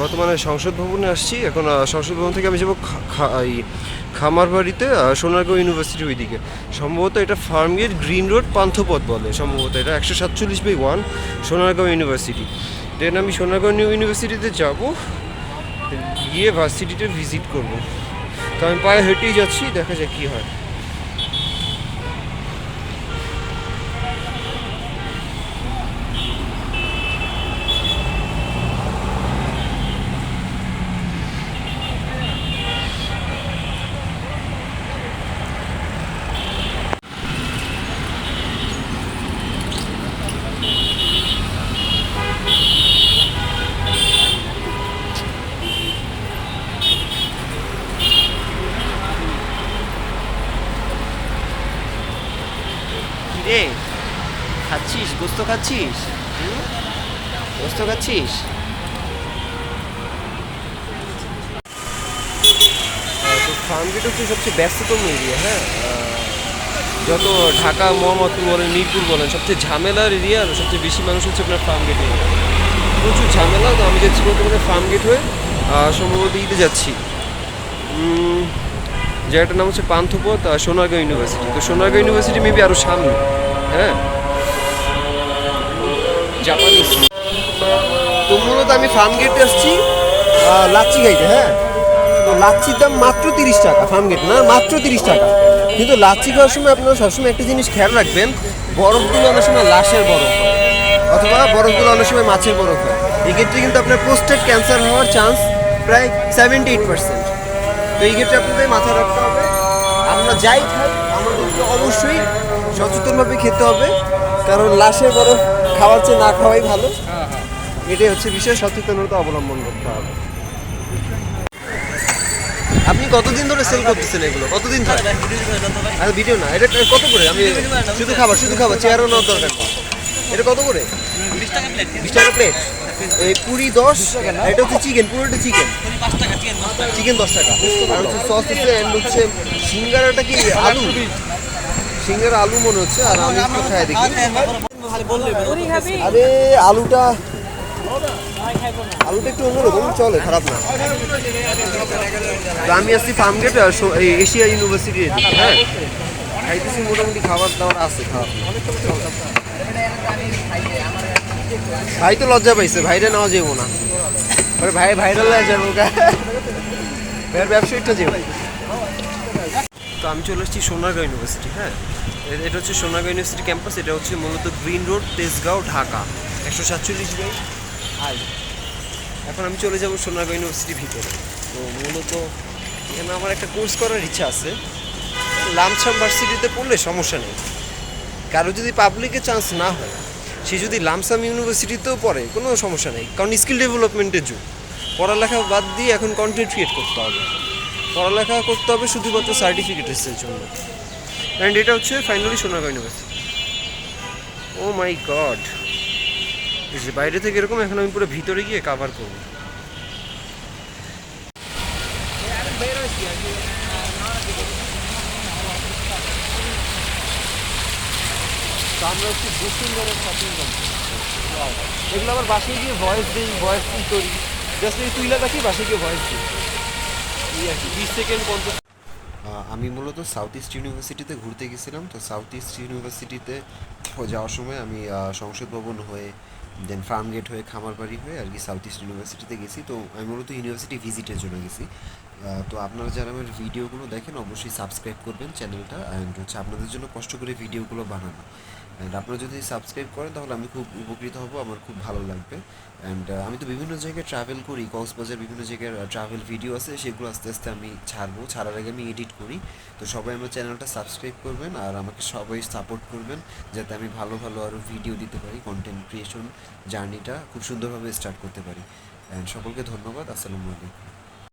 বর্তমানে সংসদ ভবনে আসছি। এখন সংসদ ভবন থেকে আমি যাব খামার বাড়িতে সোনারগাঁও ইউনিভার্সিটির ওইদিকে। সম্ভবত এটা ফার্মগেট গ্রিন রোড পান্থপথ বলে। সম্ভবত এটা একশো সাতচল্লিশ by one Sonargaon university. Then আমি সোনারগাঁও ইউনিভার্সিটিতে যাব। গিয়ে ভার্সিটিতে ভিজিট করব। তো আমি পায়ে হেঁটেই যাচ্ছি দেখা যাক কী হয়। রে খাচ্ছিস? গোস্ত খাচ্ছিস? গোস্ত খাচ্ছিস? তো ফার্মগেট হচ্ছে সবচেয়ে ব্যস্ততম এরিয়া হ্যাঁ? যত ঢাকা, মোহাম্মদপুর বলেন, মিরপুর বলেন, সবচেয়ে ঝামেলার এরিয়া আর সবচেয়ে বেশি মানুষ হচ্ছে আপনার ফার্মগেট এরিয়া প্রচুর ঝামেলা, তো আমি যাচ্ছি বর্তমানে ফার্মগেট হয়ে সম্ভবত ঈদে যাচ্ছি। জায়গাটার নাম হচ্ছে পান্থপথ আর সোনারগাঁও ইউনিভার্সিটি তো সোনারগাঁও ইউনিভার্সিটি মেবি আরও সামনে হ্যাঁ? জাপানিজ তো মূলত আমি ফার্মগেটে আসছি আহ, লাচ্ছি খাইতে হ্যাঁ? তো লাচ্ছির দাম মাত্র তিরিশ টাকা ফার্মগেট না? মাত্র তিরিশ টাকা। কিন্তু লাচ্ছি খাওয়ার সময় আপনারা সবসময় একটা জিনিস খেয়াল রাখবেন বরফগুলো অনেক সময় লাশের বরফ হয় অথবা বরফগুলো অনেক সময় মাছের বরফ হয়। এক্ষেত্রে কিন্তু আপনার প্রোস্টেট ক্যান্সার হওয়ার চান্স প্রায় সেভেন্টি এইট পার্সেন্ট তো এই ক্ষেত্রে আপনাদের মাথায় রাখতে হবে, আমরা যাই খাই আমাদেরকে অবশ্যই সচেতনভাবে খেতে হবে, কারণ লাশের বরফ খাওয়ার চেয়ে না খাওয়াই ভালো। এটাই হচ্ছে বিশেষ সচেতনতা অবলম্বন করতে হবে। আপনি কতদিন ধরে সেল করতেছেন এগুলো? কতদিন ধরে? আরে ভিডিও না, এটা কত করে? আমি শুধু খাবার শুধু খাবার, চেয়ারও নেওয়ার দরকার এটা কত করে? বিশ টাকা প্লেট বিশ টাকা প্লেট এই পুরি দশ, এটা হচ্ছে চিকেন পুরোটা চিকেন চিকেন দশ টাকা। আর হচ্ছে সস হচ্ছে and হচ্ছে সিঙ্গারাটা কি? আলু। সিঙ্গারা আলু মনে হচ্ছে, আর আমি একটু খাই দেখি। আরে, আলুটা আলুটা একটু অন্যরকম, চলে, খারাপ না। আমি আসছি ফার্মগেট আর এই এশিয়া ইউনিভার্সিটি হ্যাঁ? খাইতেছি মোটামুটি, খাবার দাবার আছে, খারাপ না। ভাই তো লজ্জা পাইছে, ভাইরা নেওয়া যাব না। ভাই ভাইরাল হয়ে যাব ভাইয়ের ব্যবসায়ীটা যাব তো আমি চলে এসেছি সোনারগাঁও ইউনিভার্সিটি হ্যাঁ? এটা হচ্ছে সোনারগাঁও ইউনিভার্সিটি ক্যাম্পাস এটা হচ্ছে মূলত গ্রিন রোড তেজগাঁও, ঢাকা। একশো সাতচল্লিশ বাই আই এখন আমি চলে যাব সোনারগাঁও ইউনিভার্সিটির ভিতরে। তো মূলত এখানে আমার একটা কোর্স করার ইচ্ছা আছে। লামসাম ভার্সিটিতে পড়লে সমস্যা নেই। কারও যদি পাবলিকে চান্স না হয় সে যদি লামসাম ইউনিভার্সিটিতেও পড়ে, কোনো সমস্যা নেই। কারণ স্কিল ডেভেলপমেন্টের যুগ। পড়ালেখা বাদ দিয়ে এখন কন্টেন্ট ক্রিয়েট করতে হবে। পড়ালেখা করতে হবে শুধুমাত্র সার্টিফিকেটের জন্য। অ্যান্ড এটা হচ্ছে finally Sonargaon university oh my god যে বাইরে থেকে এরকম, এখন আমি পুরো ভিতরে গিয়ে কাভার করব। আমরা হচ্ছে বসুন্ধরা শপিং এগুলো আবার বাসায় গিয়ে ভয়েস দিই ভয়েস কি করি। জাস্ট এই তুইলা দেখি বাসায় গিয়ে ভয়েস দিই। এই আর কি, বিশ সেকেন্ড আমি মূলত সাউথ ইস্ট ইউনিভার্সিটিতে ঘুরতে গেছিলাম। তো সাউথ ইস্ট ইউনিভার্সিটিতে যাওয়ার সময় আমি সংসদ ভবন হয়ে দেন ফার্ম গেট হয়ে খামারবাড়ি হয়ে আর কি সাউথ ইস্ট ইউনিভার্সিটিতে গেছি। তো আমি মূলত ইউনিভার্সিটি ভিজিটের জন্য গেছি। তো আপনারা যারা আমার ভিডিওগুলো দেখেন, অবশ্যই সাবস্ক্রাইব করবেন চ্যানেলটা অ্যান্ড হচ্ছে আপনাদের জন্য কষ্ট করে ভিডিওগুলো বানানো। অ্যান্ড আপনারা যদি সাবস্ক্রাইব করেন, তাহলে আমি খুব উপকৃত হব, আমার খুব ভালো লাগবে। অ্যান্ড আমি তো বিভিন্ন জায়গায় ট্রাভেল করি, কক্সবাজার বিভিন্ন জায়গায় ট্রাভেল ভিডিও আছে, সেগুলো আস্তে আস্তে আমি ছাড়বো। ছাড়ার আগে আমি এডিট করি। তো সবাই আমার চ্যানেলটা সাবস্ক্রাইব করবেন আর আমাকে সবাই সাপোর্ট করবেন, যাতে আমি ভালো ভালো আরও ভিডিও দিতে পারি কন্টেন্ট ক্রিয়েশন জার্নিটা খুব সুন্দরভাবে স্টার্ট করতে পারি। অ্যান্ড সকলকে ধন্যবাদ, আসসালামু আলাইকুম।